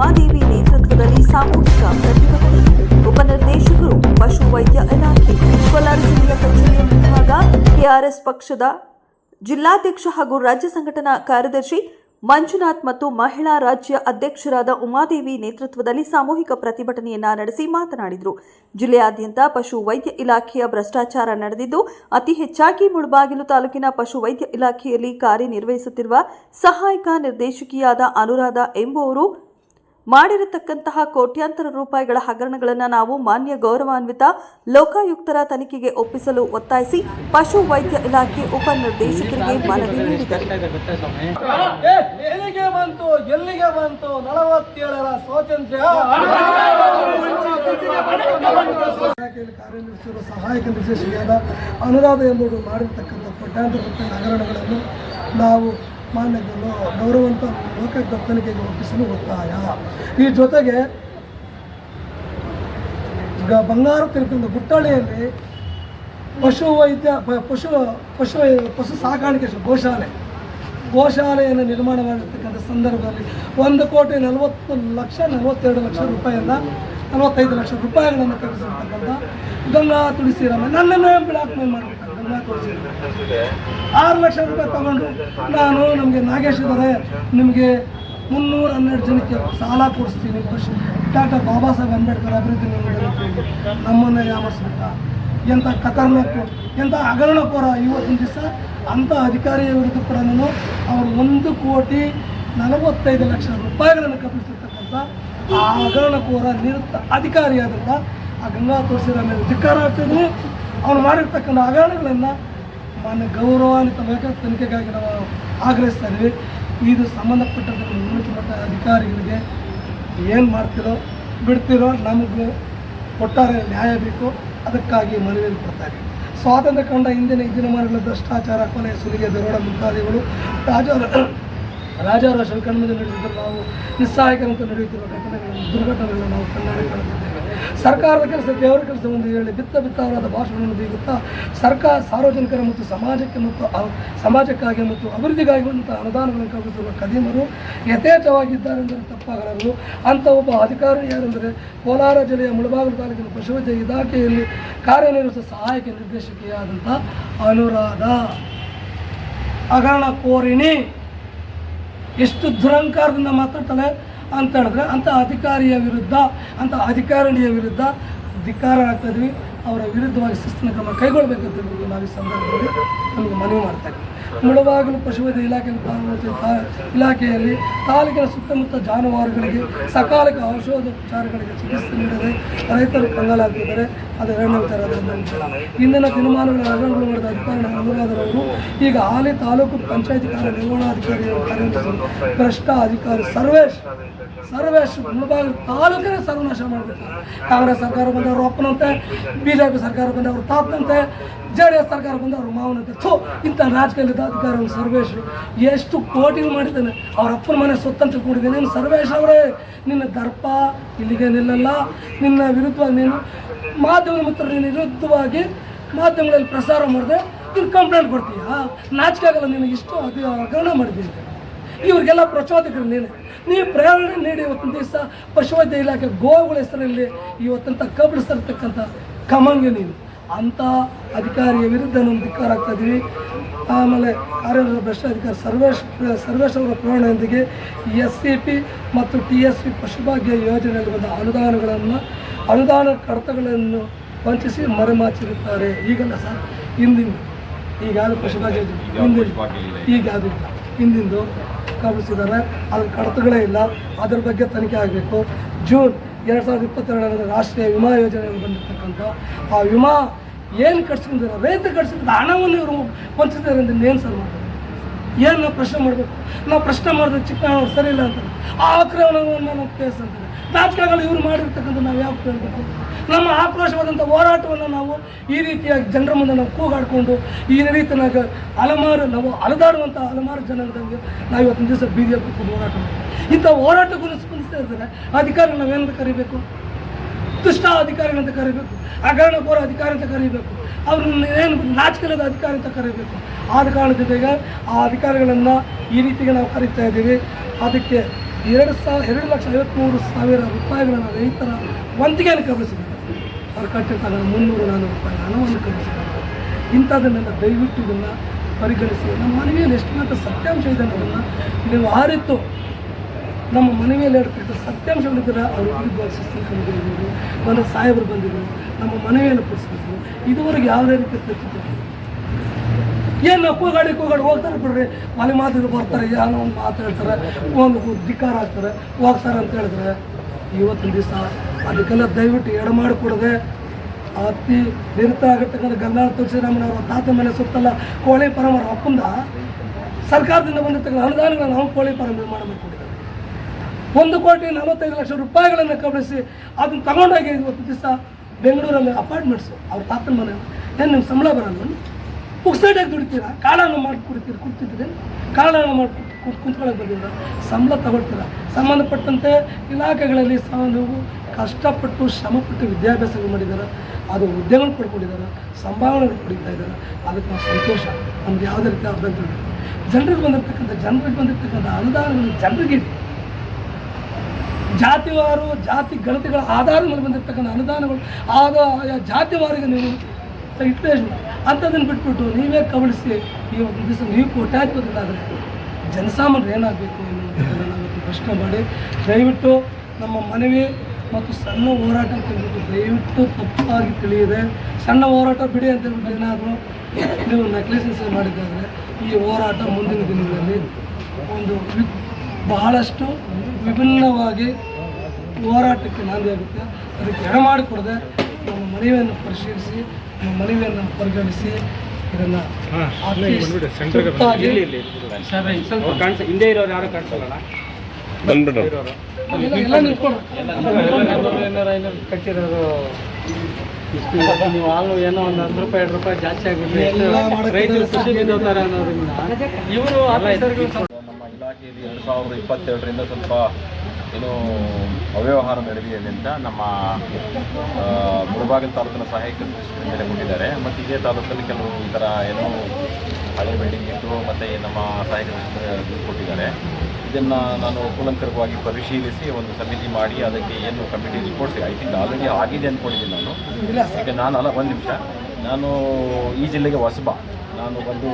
ಉಮಾದೇವಿ ನೇತೃತ್ವದಲ್ಲಿ ಸಾಮೂಹಿಕ ಪ್ರತಿಭಟನೆ. ಉಪನಿರ್ದೇಶಕರು ಪಶುವೈದ್ಯ ಇಲಾಖೆ, ಕೋಲಾರ ಜಿಲ್ಲೆಯ ಕಚೇರಿಯ ಮುಂಭಾಗ ಕೆಆರ್ಎಸ್ ಪಕ್ಷದ ಜಿಲ್ಲಾಧ್ಯಕ್ಷ ಹಾಗೂ ರಾಜ್ಯ ಸಂಘಟನಾ ಕಾರ್ಯದರ್ಶಿ ಮಂಜುನಾಥ್ ಮತ್ತು ಮಹಿಳಾ ರಾಜ್ಯ ಅಧ್ಯಕ್ಷರಾದ ಉಮಾದೇವಿ ನೇತೃತ್ವದಲ್ಲಿ ಸಾಮೂಹಿಕ ಪ್ರತಿಭಟನೆಯನ್ನ ನಡೆಸಿ ಮಾತನಾಡಿದರು. ಜಿಲ್ಲೆಯಾದ್ಯಂತ ಪಶು ವೈದ್ಯ ಇಲಾಖೆಯ ಭ್ರಷ್ಟಾಚಾರ ನಡೆದಿದ್ದು, ಅತಿ ಹೆಚ್ಚಾಗಿ ಮುಳಬಾಗಿಲು ತಾಲೂಕಿನ ಪಶು ವೈದ್ಯ ಇಲಾಖೆಯಲ್ಲಿ ಕಾರ್ಯನಿರ್ವಹಿಸುತ್ತಿರುವ ಸಹಾಯಕ ನಿರ್ದೇಶಕಿಯಾದ ಅನುರಾಧ ಎಂಬುವರು ಮಾಡಿರತಕ್ಕಂತಹ ಕೋಟ್ಯಾಂತರ ರೂಪಾಯಿಗಳ ಹಗರಣಗಳನ್ನು ನಾವು ಮಾನ್ಯ ಗೌರವಾನ್ವಿತ ಲೋಕಾಯುಕ್ತರ ತನಿಖೆಗೆ ಒಪ್ಪಿಸಲು ಒತ್ತಾಯಿಸಿ ಪಶು ವೈದ್ಯ ಇಲಾಖೆ ಉಪನಿರ್ದೇಶಕರಿಗೆ ಮನವಿ ನೀಡಿದರು. ಎಲ್ಲಿಗೆ ಬಂತು ಎಲ್ಲಿಗೆ ಬಂತು ನಲವತ್ತೇಳರ ಸ್ವಾತಂತ್ರ್ಯ? ಇಲಾಖೆಯಲ್ಲಿ ಕಾರ್ಯನಿರ್ವಹಿಸಿರುವ ಸಹಾಯಕ ನಿರ್ದೇಶಕಿಯಾದ ಅನುರಾಧ ಎಂಬುದು ಮಾಡಿರ್ತಕ್ಕಂಥ ಕೋಟ್ಯಾಂತರ ರೂಪಾಯಿ ಹಗರಣಗಳನ್ನು ನಾವು ಮಾನ್ಯ ಗೌ- ಗೌರವಂತ ಲೋಕಾಯುಕ್ತ ತನಿಖೆಗೆ ಒಪ್ಪಿಸಲು ಒತ್ತಾಯ. ಈ ಜೊತೆಗೆ ಈಗ ಬಂಗಾರ ತಿರುಗಿದ ಗುಟ್ಟಳ್ಳಿಯಲ್ಲಿ ಪಶು ವೈದ್ಯ ಪಶು ಪಶು ಪಶು ಸಾಕಾಣಿಕೆ ಗೋಶಾಲೆ. ಗೋಶಾಲೆಯನ್ನು ನಿರ್ಮಾಣ ಮಾಡಿರ್ತಕ್ಕಂಥ ಸಂದರ್ಭದಲ್ಲಿ ಒಂದು ಕೋಟಿ ನಲವತ್ತು ಲಕ್ಷ, ನಲವತ್ತೆರಡು ಲಕ್ಷ ರೂಪಾಯಿಯಿಂದ ನಲವತ್ತೈದು ಲಕ್ಷ ರೂಪಾಯಿಗಳನ್ನು ಕಳಿಸಿರ್ತಕ್ಕಂಥ ಗಂಗಾ ತುಳಸಿರಾಮ ನನ್ನನ್ನೇ ಬ್ಲಾಕ್ ಮೇಲ್ ತುಳಸಿರಾಮ ಆರು ಲಕ್ಷ ರೂಪಾಯಿ ತಗೊಂಡು ನಾನು ನಮಗೆ ನಾಗೇಶ್ ಇದ್ದಾರೆ ನಿಮಗೆ ಮುನ್ನೂರ ಹನ್ನೆರಡು ಜನಕ್ಕೆ ಸಾಲ ಕೊಡಿಸ್ತೀನಿ. ಖುಷಿ. ಡಾಕ್ಟರ್ ಬಾಬಾ ಸಾಹೇಬ್ ಅಂಬೇಡ್ಕರ್ ಅಭಿವೃದ್ಧಿ ನಮ್ಮನ್ನೇ ಯಾಮರ್ಸ್ಬಿಟ್ಟ. ಎಂಥ ಖತರ್ನಾಕು ಎಂಥ ಹಗರಣಕೋರ ಇವತ್ತಿನ ದಿವಸ ಅಂಥ ಅಧಿಕಾರಿಯ ವಿರುದ್ಧ ಕೂಡ ಅವರು ಒಂದು ಕೋಟಿ ನಲವತ್ತೈದು ಲಕ್ಷ ರೂಪಾಯಿಗಳನ್ನು ಕಪ್ಪಿಸಿರ್ತಕ್ಕಂಥ ಆ ಹಗರಣಕೋರ ನಿರುತ್ತ ಅಧಿಕಾರಿಯಾದಂಥ ಆ ಗಂಗಾ ತೋರಿಸಿದ ಮೇಲೆ ಧಿಕ್ಕಾರ ಆಗ್ತಿದ್ವಿ ಅವನು ಮಾಡಿರ್ತಕ್ಕಂಥ ಹಗರಣಗಳನ್ನು ಮಾನ್ಯ ಗೌರವಾನ್ವಿತ ತನಿಖೆಗಾಗಿ ನಾವು ಆಗ್ರಹಿಸ್ತಾ ಇದ್ದೀವಿ ಇದು ಸಂಬಂಧಪಟ್ಟಂಥ ಉನ್ನತ ಮಟ್ಟ ಅಧಿಕಾರಿಗಳಿಗೆ ಏನು ಮಾಡ್ತಿರೋ ಬಿಡ್ತಿರೋ ನಮಗೆ ಒಟ್ಟಾರೆ ನ್ಯಾಯ ಬೇಕು. ಅದಕ್ಕಾಗಿ ಮನವಿ ಕೊಡ್ತಾ ಇದ್ದೀವಿ. ಸ್ವಾತಂತ್ರ್ಯ ಕಂಡ ಹಿಂದಿನ ದಿನಮಾನಗಳ ಭ್ರಷ್ಟಾಚಾರ ಕೊಲೆ ಸುಲಿಗೆ ದರೋಡ ಮುಂತಾದವುಗಳು ರಾಜ ರಾಜಾರೋಷ ಕಣ್ಮುಂದೆ ನಡೆಯುತ್ತಿರುವ ನಾವು ನಿಸ್ಸಹಾಯಕರಂತೆ ನಡೆಯುತ್ತಿರುವ ಘಟನೆಗಳನ್ನು, ದುರ್ಘಟನೆಗಳನ್ನು ನಾವು ಕಣ್ಣಾರೆ ಕಾಣುತ್ತಿದ್ದೇವೆ. ಸರ್ಕಾರದ ಕೆಲಸ, ದೇವರ ಕೆಲಸ ಎಂದು ಹೇಳಿ ಬಿತ್ತ ಬಿತ್ತವರಾದ ಭಾಷಣವನ್ನು ಬೀಗುತ್ತಾ ಸರ್ಕಾರ ಸಾರ್ವಜನಿಕರ ಮತ್ತು ಸಮಾಜಕ್ಕೆ ಮತ್ತು ಸಮಾಜಕ್ಕಾಗಿ ಮತ್ತು ಅಭಿವೃದ್ಧಿಗಾಗಿ ಬಂದಂಥ ಅನುದಾನಗಳನ್ನು ಕಲ್ಪಿಸಿರುವ ಕದೀಮರು ಯಥೇಚ್ಛವಾಗಿದ್ದಾರೆಂದರೆ ತಪ್ಪಾಗಲಾರರು ಅಂಥ ಒಬ್ಬ ಅಧಿಕಾರಿ ಯಾರೆಂದರೆ ಕೋಲಾರ ಜಿಲ್ಲೆಯ ಮುಳಬಾಗಿಲು ತಾಲೂಕಿನ ಪಶುವೈದ್ಯ ಇಲಾಖೆಯಲ್ಲಿ ಕಾರ್ಯನಿರ್ವಹಿಸುವ ಸಹಾಯಕ ನಿರ್ದೇಶಕಿಯಾದಂಥ ಅನುರಾಧ ಹಗರಣ ಕೋರಿಣಿ ಎಷ್ಟು ದುರಂಕಾರದಿಂದ ಮಾತಾಡ್ತಾಳೆ? ಅಂತ ಹೇಳಿದ್ರೆ ಅಂಥ ಅಧಿಕಾರಿಯ ವಿರುದ್ಧ, ಅಂಥ ಅಧಿಕಾರಿಣಿಯ ವಿರುದ್ಧ ಧಿಕ್ಕಾರ ಆಗ್ತಾ ಇದ್ವಿ ಅವರ ವಿರುದ್ಧವಾಗಿ ಶಿಸ್ತಿನ ಕ್ರಮ ಕೈಗೊಳ್ಳಬೇಕಂತ ನಾವು ಈ ಸಂದರ್ಭದಲ್ಲಿ ನಮಗೆ ಮನವಿ ಮಾಡ್ತಾ ಇದ್ದೀವಿ ಮುಳಬಾಗಿಲು ಪಶುವೈದ್ಯ ಇಲಾಖೆಯಲ್ಲಿ ಇಲಾಖೆಯಲ್ಲಿ ತಾಲೂಕಿನ ಸುತ್ತಮುತ್ತ ಜಾನುವಾರುಗಳಿಗೆ ಸಕಾಲಿಕ ಔಷಧೋಪಚಾರಗಳಿಗೆ ಚಿಕಿತ್ಸೆ ನೀಡದೆ ರೈತರು ಕಂಗಾಲಾಗ್ತಿದ್ದಾರೆ ಅದು ಎರಡನೇ ವಿಚಾರ. ಇಂದಿನ ದಿನಮಾನಗಳ ಹಗರಣಗಳು ಮಾಡಿದ ಅಧಿಕಾರಿ ಅನುರಾಧರವರು ಈಗ ಹಾಲಿ ತಾಲೂಕು ಪಂಚಾಯಿತಿ ಕಾರ್ಯನಿರ್ವಹಣಾಧಿಕಾರಿಯಾಗಿ ನಿರ್ವಹಣಾಧಿಕಾರಿ ಭ್ರಷ್ಟ ಅಧಿಕಾರಿ ಸರ್ವೇಶ್ ಸರ್ವೇಶ್ ಮುಳಬಾಗಿಲು ತಾಲೂಕಿನ ಸರ್ವನಾಶ ಮಾಡಬೇಕು. ಕಾಂಗ್ರೆಸ್ ಸರ್ಕಾರ ಬಂದವರು ಅಪ್ಪನಂತೆ ಬಿ ಜೆ ಪಿ ಸರ್ಕಾರ ಬಂದವರು ತಾತ್ನಂತೆ ಜೆ ಡಿ ಎಸ್ ಸರ್ಕಾರ ಬಂದವರು ಮಾವನಂತೆ. ಥೋ, ಇಂಥ ರಾಜಕೀಯದ ಅಧಿಕಾರ ಸರ್ವೇಶ್ ಎಷ್ಟು ಕೋಟಿ ಮಾಡಿದ್ದಾನೆ. ಅವ್ರ ಅಪ್ಪನ ಮನೆ ಸ್ವತಂತ್ರ ಕೂಡಿದೆ ನೀನು ಸರ್ವೇಶ್ ಅವರೇ? ನಿನ್ನ ದರ್ಪ ಇಲ್ಲಿಗೆ ನಿಲ್ಲಲ್ಲ. ನಿನ್ನ ವಿರುದ್ಧವಾಗಿ ನೀನು ಮಾಧ್ಯಮ ಮಿತ್ರ ನೀನು ವಿರುದ್ಧವಾಗಿ ಮಾಧ್ಯಮಗಳಲ್ಲಿ ಪ್ರಸಾರ ಮಾಡಿದೆ, ನೀನು ಕಂಪ್ಲೇಂಟ್ ಕೊಡ್ತೀಯಾ? ನಾಚಿಕೆ ಆಗಲ್ಲ ನಿನಗೆ ಇಷ್ಟು ಅದು ಹಗರಣ ಮಾಡಿದ್ದೀನಿ ಇವ್ರಿಗೆಲ್ಲ ಪ್ರಚೋದಕರು ನೀನು. ನೀವು ಪ್ರೇರಣೆ ನೀಡಿ ಇವತ್ತಿನ ದಿವಸ ಪಶುವೈದ್ಯ ಇಲಾಖೆ ಗೋವುಗಳ ಹೆಸರಲ್ಲಿ ಇವತ್ತಂತ ಕಬಳಿಸಿರ್ತಕ್ಕಂಥ ಕಮಂಗೆ ನೀನು. ಅಂಥ ಅಧಿಕಾರಿಯ ವಿರುದ್ಧ ನಾವು ಧಿಕ್ಕಾರ ಆಗ್ತಾ ಇದ್ದೀವಿ ಆಮೇಲೆ ಕಾರ್ಯನಿರ್ವಹಣಾ ಭ್ರಷ್ಟ ಅಧಿಕಾರಿ ಸರ್ವೇಶ್ ಸರ್ವೇಶ್ ಅವರ ಪ್ರೇರಣೆಯೊಂದಿಗೆ ಎಸ್ ಸಿ ಪಿ ಮತ್ತು ಟಿ ಎಸ್ ಪಿ ಪಶುಭಾಗ್ಯ ಯೋಜನೆಯಲ್ಲಿ ಬಂದ ಅನುದಾನಗಳನ್ನು ಅನುದಾನ ಕಡತಗಳನ್ನು ವಂಚಿಸಿ ಮರೆಮಾಚಿರುತ್ತಾರೆ. ಈಗಲ್ಲ ಸರ್ ಹಿಂದಿನ ಈಗ ಯಾವುದು ಪಶುಭಾಗ್ಯ ಹಿಂದಿನ ಈಗ ಯಾವುದು ಇಲ್ಲ. ಹಿಂದಿಂದು ಕಳಿಸಿದ್ದಾರೆ ಅದ್ರ ಕಡತಗಳೇ ಇಲ್ಲ. ಅದ್ರ ಬಗ್ಗೆ ತನಿಖೆ ಆಗಬೇಕು. ಜೂನ್ ಎರಡು ಸಾವಿರದ ಇಪ್ಪತ್ತೆರಡರಲ್ಲಿ ರಾಷ್ಟ್ರೀಯ ವಿಮಾ ಯೋಜನೆ ಬಂದಿರತಕ್ಕಂಥ, ಆ ವಿಮಾ ಏನು ಕಟ್ಸ್ಕೊಂಡಿದ್ದಾರೆ, ರೈತ ಕಟ್ಸಿದ ಹಣವನ್ನು ಇವರು ವಂಚಿಸಿದ್ದಾರೆ ಅಂತ ಏನು ಸರ್ ಮಾಡ್ತಾರೆ ಏನು ನಾವು ಪ್ರಶ್ನೆ ಮಾಡಬೇಕು? ನಾವು ಪ್ರಶ್ನೆ ಮಾಡಿದ್ರೆ ಚಿಕ್ಕ ಸರಿ ಇಲ್ಲ ಅಂತಾರೆ. ಆ ಆಕ್ರಮಣವನ್ನು ನಾವು ಕೇಸ್ ಅಂತಾರೆ. ರಾಜಕಾರಣ ಇವರು ಮಾಡಿರ್ತಕ್ಕಂಥ ನಾವು ಯಾವ ಕೇಳಬೇಕು? ನಮ್ಮ ಆಕ್ರೋಶವಾದಂಥ ಹೋರಾಟವನ್ನು ನಾವು ಈ ರೀತಿಯಾಗಿ ಜನರ ಮುಂದೆ ನಾವು ಕೂಗಾಡಿಕೊಂಡು, ಈ ರೀತಿಯಾಗಿ ಹಲವಾರು ನಾವು ಅಲದಾಡುವಂಥ ಹಲವಾರು ಜನರಿಗೆ ನಾವು ಇವತ್ತಿನ ದಿವಸ ಬೀದಿ ಕೂತ್ಕೊಂಡು ಹೋರಾಟ ಮಾಡ್ತೀವಿ. ಇಂಥ ಹೋರಾಟಕ್ಕೂ ಸ್ಪಂದಿಸ್ತಾ ಇರ್ತಾರೆ. ಅಧಿಕಾರಿ ನಾವೇನಂತ ಕರಿಬೇಕು? ದುಷ್ಟ ಅಧಿಕಾರಿಗಳಂತ ಕರಿಬೇಕು? ಹಗರಣಕೋರ ಅಧಿಕಾರಿ ಅಂತ ಕರಿಬೇಕು? ಅವ್ರನ್ನ ಏನು ನಾಚಿಕೆಲದ ಅಧಿಕಾರಿ ಅಂತ ಕರಿಬೇಕು? ಆದ ಕಾರಣದಿಂದ ಈಗ ಆ ಅಧಿಕಾರಿಗಳನ್ನು ಈ ರೀತಿಗೆ ನಾವು ಕರೀತಾ ಇದ್ದೀವಿ. ಅದಕ್ಕೆ ಎರಡು ಸಾವಿರ ಎರಡು ಲಕ್ಷ ಐವತ್ತ್ಮೂರು ಸಾವಿರ ರೂಪಾಯಿಗಳನ್ನು ರೈತರ ವಂತಿಗೆಯನ್ನು ಕಬಳಿಸಿದ್ದಾರೆ ಕಟ್ಟಿರ್ತಾರೆ ಮುನ್ನೂರು ನಾನ್ನೂರು ರೂಪಾಯಿ ಹಣವನ್ನು ಕಳಿಸಿದ್ದಾರೆ ಇಂಥದನ್ನೆಲ್ಲ ದಯವಿಟ್ಟು ಇದನ್ನು ಪರಿಗಣಿಸಿ. ನಮ್ಮ ಮನವಿಯಲ್ಲಿ ಎಷ್ಟು ಮಾತ್ರ ಸತ್ಯಾಂಶ ಇದೆ ಅನ್ನೋದನ್ನು ನೀವು ಆರಿತು ನಮ್ಮ ಮನವಿಯಲ್ಲಿ ಹೇಳ್ತಿದ್ದ ಸತ್ಯಾಂಶಗಳಿದ್ದರೆ ಅವರು ವಿರುದ್ಧವಾಗಿ ಇರ್ಬೋದು ನನ್ನ ಸಾಹೇಬರು ಬಂದಿದ್ದರು ನಮ್ಮ ಮನವಿಯನ್ನು ಪಡಿಸ್ಬೇಕು ಇದುವರೆಗೆ ಯಾವುದೇ ರೀತಿ ಪ್ರತಿಕ್ರಿಯೆ ಏನು ಕೂಗಾಡಿ ಕೂಗಾಡಿ ಹೋಗ್ತಾರೆ ಬಿಡ್ರಿ. ಮನೆ ಮಾತಿದ್ರು ಬರ್ತಾರೆ, ಏನೋ ಒಂದು ಮಾತು ಹೇಳ್ತಾರೆ, ಒಂದು ಧಿಕ್ಕಾರ ಹಾಕ್ತಾರೆ ಹೋಗ್ತಾರೆ ಅಂತ ಹೇಳಿದ್ರೆ ಇವತ್ತಿನ ದಿವಸ ಅದಕ್ಕೆಲ್ಲ ದಯವಿಟ್ಟು ಎಡ ಮಾಡಿಕೊಡದೆ ಅತಿ ನಿರತ ಆಗಿರ್ತಕ್ಕಂಥ ಗಂಗಾಳ ತುಳಸಿರಾಮನವರ ತಾತ ಮನೆ ಸುತ್ತಲ್ಲ ಕೋಳಿ ಪರಮರ ಒಪ್ಪಂದ ಸರ್ಕಾರದಿಂದ ಬಂದಿರ್ತಕ್ಕಂಥ ಅನುದಾನಗಳನ್ನು ನಾವು ಕೋಳಿ ಪರ ನಿರ್ಮಾಣ ಒಂದು ಕೋಟಿ ನಲವತ್ತೈದು ಲಕ್ಷ ರೂಪಾಯಿಗಳನ್ನು ಕಬಳಿಸಿ ಅದನ್ನು ತಗೊಂಡೋಗಿ ಇವತ್ತು ದಿವಸ ಬೆಂಗಳೂರಲ್ಲಿ ಅಪಾರ್ಟ್ಮೆಂಟ್ಸು ಅವ್ರ ತಾತನ ಮನೆ. ಏನು ನಿಮ್ಮ ಸಂಬಳ ಬರಲ್ಲ? ಪುಕ್ಸೈಟಾಗಿ ದುಡಿತೀರಾ? ಕಾಳನ್ನು ಮಾಡಿ ಕುಡಿತೀರಿ? ಕುಡ್ತಿದ್ದೀರಿ? ಕಾಳನ್ನು ಮಾಡಿ ಕುಂತ್ಕೊಳ್ಳೋಕೆ ಬಂದಿದ್ದೀರ? ಸಂಬಳ ತಗೊಳ್ತೀರಾ? ಸಂಬಂಧಪಟ್ಟಂತೆ ಇಲಾಖೆಗಳಲ್ಲಿ ಸಹ ನೀವು ಕಷ್ಟಪಟ್ಟು ಶ್ರಮಪಟ್ಟು ವಿದ್ಯಾಭ್ಯಾಸ ಮಾಡಿದ್ದಾರೆ. ಅದು ಉದ್ಯೋಗಗಳು ಪಡ್ಕೊಂಡಿದ್ದಾರೆ. ಸಂಭಾವನೆ ಪಡೀತಾ ಇದ್ದಾರೆ. ಅದಕ್ಕೆ ನಾವು ಸಂತೋಷ. ನಮ್ಗೆ ಯಾವುದೇ ರೀತಿ ಅಭ್ಯಂತರ. ಜನರಿಗೆ ಬಂದಿರ್ತಕ್ಕಂಥ ಜನರಿಗೆ ಬಂದಿರ್ತಕ್ಕಂಥ ಅನುದಾನಗಳು ಜನರಿಗೆ. ಜಾತಿವಾರು, ಜಾತಿ ಗಣತಿಗಳ ಆಧಾರದ ಮೇಲೆ ಬಂದಿರತಕ್ಕಂಥ ಅನುದಾನಗಳು, ಆಗ ಜಾತಿವಾರಿಗೆ ನೀವು ಇಟ್ಟು ಅಂಥದ್ದನ್ನು ಬಿಟ್ಬಿಟ್ಟು ನೀವೇ ಕಬಳಿಸಿ ಈ ಒಂದು ದಿವಸ ನೀವು ಕೋಟ್ಯಾಧಿಪತಿಗಳಾದರೆ ಜನಸಾಮಾನ್ಯರು ಏನಾಗಬೇಕು ಎನ್ನುವಂಥದ್ದನ್ನು ನಾವು ಪ್ರಶ್ನೆ ಮಾಡಿ. ದಯವಿಟ್ಟು ನಮ್ಮ ಮನವಿ ಮತ್ತು ಸಣ್ಣ ಹೋರಾಟ ಬಿಟ್ಟು ದಯವಿಟ್ಟು ತಪ್ಪಾಗಿ ತಿಳಿಯದೆ. ಸಣ್ಣ ಹೋರಾಟ ಬಿಡಿ ಅಂತ ಹೇಳ್ಬಿಟ್ಟು ಏನಾದರೂ ನೀವು ನೆಕ್ಲೆಸಸ್ ಮಾಡಿದ್ದಾದರೆ ಈ ಹೋರಾಟ ಮುಂದಿನ ದಿನಗಳಲ್ಲಿ ಒಂದು ವಿ- ಬಹಳಷ್ಟು ವಿಭಿನ್ನವಾಗಿ ಹೋರಾಟಕ್ಕೆ ನಾಂದಿ ಆಗುತ್ತೆ. ಅದಕ್ಕೆ ಎಡ ಮಾಡಿಕೊಡದೆ ನಮ್ಮ ಮನವಿಯನ್ನು ಪರಿಶೀಲಿಸಿ ನಮ್ಮ ಮನವಿಯನ್ನು ಪರಿಗಣಿಸಿ ಇದನ್ನು ಹಿಂದೆ ಇರೋರು ಯಾರು ಕಾಣಿಸಲ್ಲ ನಿಂತ್ಕೊಂಡು ಕಟ್ಟಿರೋದು ನೀವು ಹಾಲು ಏನೋ ಒಂದು ಹತ್ತು ರೂಪಾಯಿ ಎರಡು ರೂಪಾಯಿ ಜಾಸ್ತಿ ಮಾಡಕ್ಕೆ ರೈತರು ಖುಷಿ ಬಿದ್ದೋತಾರೆ ಅನ್ನೋದ್ರಿಂದ ಇವರು ನಮ್ಮ ಇಲಾಖೆಯಲ್ಲಿ ಎರಡು ಸಾವಿರದ ಇಪ್ಪತ್ತೆರಡರಿಂದ ಸ್ವಲ್ಪ ಏನು ಅವ್ಯವಹಾರ ನಡೆದಿದೆ ಅಂತ ನಮ್ಮ ಮುಳಬಾಗಿಲು ತಾಲೂಕಿನ ಸಹಾಯಕ ಮೇಲೆ ಕೊಟ್ಟಿದ್ದಾರೆ. ಮತ್ತು ಇದೇ ತಾಲೂಕಲ್ಲಿ ಕೆಲವು ಈ ಏನೋ ಹಳೆ ಬಿಲ್ಡಿಂಗ್ ಇತ್ತು, ಮತ್ತು ನಮ್ಮ ಸಹಾಯಕ ಕೊಟ್ಟಿದ್ದಾರೆ. ಇದನ್ನು ನಾನು ಕೂಲಂಕರವಾಗಿ ಪರಿಶೀಲಿಸಿ ಒಂದು ಸಮಿತಿ ಮಾಡಿ ಅದಕ್ಕೆ ಏನು committee reports I think already ಆಗಿದೆ ಅಂದ್ಕೊಂಡಿದ್ದೀನಿ ನಾನು. ಈಗ ನಾನು ಅಲ್ಲ ಒಂದು ನಿಮಿಷ. ನಾನು ಈ ಜಿಲ್ಲೆಗೆ ಹೊಸಬ. ನಾನು ಬಂದು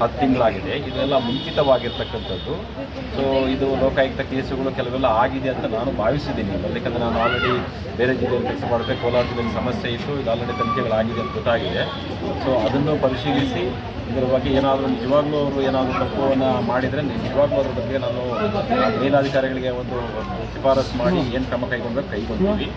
ಹತ್ತು ತಿಂಗಳಾಗಿದೆ. ಇದೆಲ್ಲ ಮುಂಚಿತವಾಗಿರ್ತಕ್ಕಂಥದ್ದು. ಸೊ ಇದು ಲೋಕಾಯುಕ್ತ ಕೇಸುಗಳು ಕೆಲವೆಲ್ಲ ಆಗಿದೆ ಅಂತ ನಾನು ಭಾವಿಸಿದ್ದೀನಿ. ಯಾಕಂದರೆ ನಾನು ಆಲ್ರೆಡಿ ಬೇರೆ ಜಿಲ್ಲೆಯಲ್ಲಿ ಕೆಲಸ ಮಾಡಿದ್ರೆ ಕೋಲಾರ ಜಿಲ್ಲೆಯಲ್ಲಿ ಸಮಸ್ಯೆ ಇತ್ತು. ಇದು ಆಲ್ರೆಡಿ ತನಿಖೆಗಳಾಗಿದೆ ಅಂತ ಗೊತ್ತಾಗಿದೆ. ಸೊ ಅದನ್ನು ಪರಿಶೀಲಿಸಿ ಇದರ ಬಗ್ಗೆ ಏನಾದರೂ ನಿಜವಾಗ್ಲೂ ಅವರು ಏನಾದರೂ ತಪ್ಪುವನ್ನು ಮಾಡಿದರೆ ನಿಜವಾಗ್ಲೂ ಅದ್ರ ಬಗ್ಗೆ ನಾನು ಮೇಲಾಧಿಕಾರಿಗಳಿಗೆ ಒಂದು ಶಿಫಾರಸು ಮಾಡಿ ಏನು ಕ್ರಮ ಕೈಗೊಂಡ್ರೆ ಕೈಗೊಳ್ತೀವಿ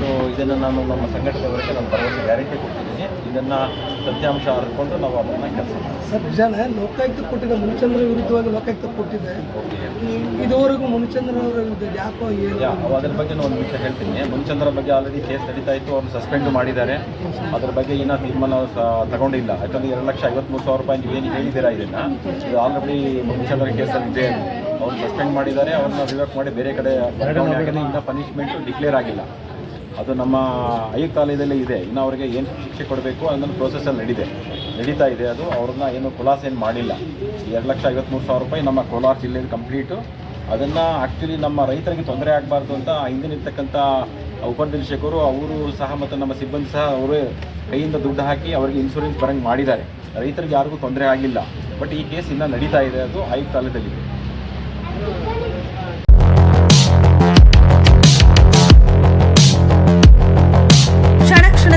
ಸೊ ಇದನ್ನು ನಾನು ನಮ್ಮ ಸಂಘಟನೆಯವರಿಗೆ ನಾನು ಭರವಸೆ ಗ್ಯಾರಂಟಿ ಕೊಟ್ಟಿದ್ದೀನಿ. ಇದನ್ನು ಸತ್ಯಾಂಶ ಹರ್ಕೊಂಡು ನಾವು ಅದನ್ನು ಕೆಲಸ ಮಾಡ್ತೀವಿ. ಸರ್ ನಿಜಾನೇ ಲೋಕಾಯುಕ್ತ ಕೊಟ್ಟಿದ್ದ ಮುನಿಚಂದ್ರ ವಿರುದ್ಧವಾಗಿ ಲೋಕಾಯುಕ್ತ ಕೊಟ್ಟಿದ್ದೆ. ಇದುವರೆಗೂ ಮುನಿಚಂದ್ರ ಅವರ ವಿರುದ್ಧ ಯಾಕೋ ಏನು? ಅದ್ರ ಬಗ್ಗೆ ನಾನು ಒಂದು ವಿಷಯ ಹೇಳ್ತೀನಿ. ಮುನಿಚಂದ್ರ ಬಗ್ಗೆ ಆಲ್ರೆಡಿ ಕೇಸ್ ನಡೀತಾ ಇತ್ತು ಅವ್ರನ್ನ ಸಸ್ಪೆಂಡ್ ಮಾಡಿದ್ದಾರೆ. ಅದ್ರ ಬಗ್ಗೆ ಏನೋ ತೀರ್ಮಾನ ತಗೊಂಡಿಲ್ಲ. ಯಾಕಂದರೆ ಎರಡು ಲಕ್ಷ ಐವತ್ಮೂರು ಸಾವಿರ ರೂಪಾಯಿ ನೀವು ಏನು ಹೇಳಿದ್ದೀರಾ ಇದನ್ನು? ಇದು ಆಲ್ರೆಡಿ ಮುನಿಚಂದ್ರ ಕೇಸಲ್ಲಿ ಇದೆ. ಅವ್ರು ಸಸ್ಪೆಂಡ್ ಮಾಡಿದ್ದಾರೆ ಅವ್ರನ್ನ ರಿವರ್ಕ್ ಮಾಡಿ ಬೇರೆ ಕಡೆ ಇನ್ನೂ ಪನಿಷ್ಮೆಂಟು ಡಿಕ್ಲೇರ್ ಆಗಿಲ್ಲ. ಅದು ನಮ್ಮ ಆಯುಕ್ತಾಲಯದಲ್ಲೇ ಇದೆ. ಇನ್ನು ಅವರಿಗೆ ಏನು ಶಿಕ್ಷೆ ಕೊಡಬೇಕು ಅದನ್ನು ಪ್ರೊಸೆಸಲ್ಲಿ ನಡೀದೆ ನಡೀತಾ. ಇದೆ ಅದು. ಅವ್ರನ್ನ ಏನು ಖುಲಾಸೆ ಏನು ಮಾಡಿಲ್ಲ. ಎರಡು ಲಕ್ಷ ಐವತ್ತ್ಮೂರು ಸಾವಿರ ರೂಪಾಯಿ ನಮ್ಮ ಕೋಲಾರ ಜಿಲ್ಲೆಯಲ್ಲಿ ಕಂಪ್ಲೀಟು ಅದನ್ನು ಆ್ಯಕ್ಚುಲಿ ನಮ್ಮ ರೈತರಿಗೆ ತೊಂದರೆ ಆಗಬಾರ್ದು ಅಂತ ಹಿಂದಿನ ಇರ್ತಕ್ಕಂಥ ಉಪನಿರೀಕ್ಷಕರು ಅವರು ಸಹ ಮತ್ತು ನಮ್ಮ ಸಿಬ್ಬಂದಿ ಸಹ ಅವರೇ ಕೈಯಿಂದ ದುಡ್ಡು ಹಾಕಿ ಅವರಿಗೆ ಇನ್ಶೂರೆನ್ಸ್ ಬರಂಗೆ ಮಾಡಿದ್ದಾರೆ. ರೈತರಿಗೆ ಯಾರಿಗೂ ತೊಂದರೆ ಆಗಿಲ್ಲ. ಬಟ್ ಈ ಕೇಸ್ ಇನ್ನೂ ನಡೀತಾ ಇದೆ. ಅದು ಆಯುಕ್ತಾಲಯದಲ್ಲಿದೆ.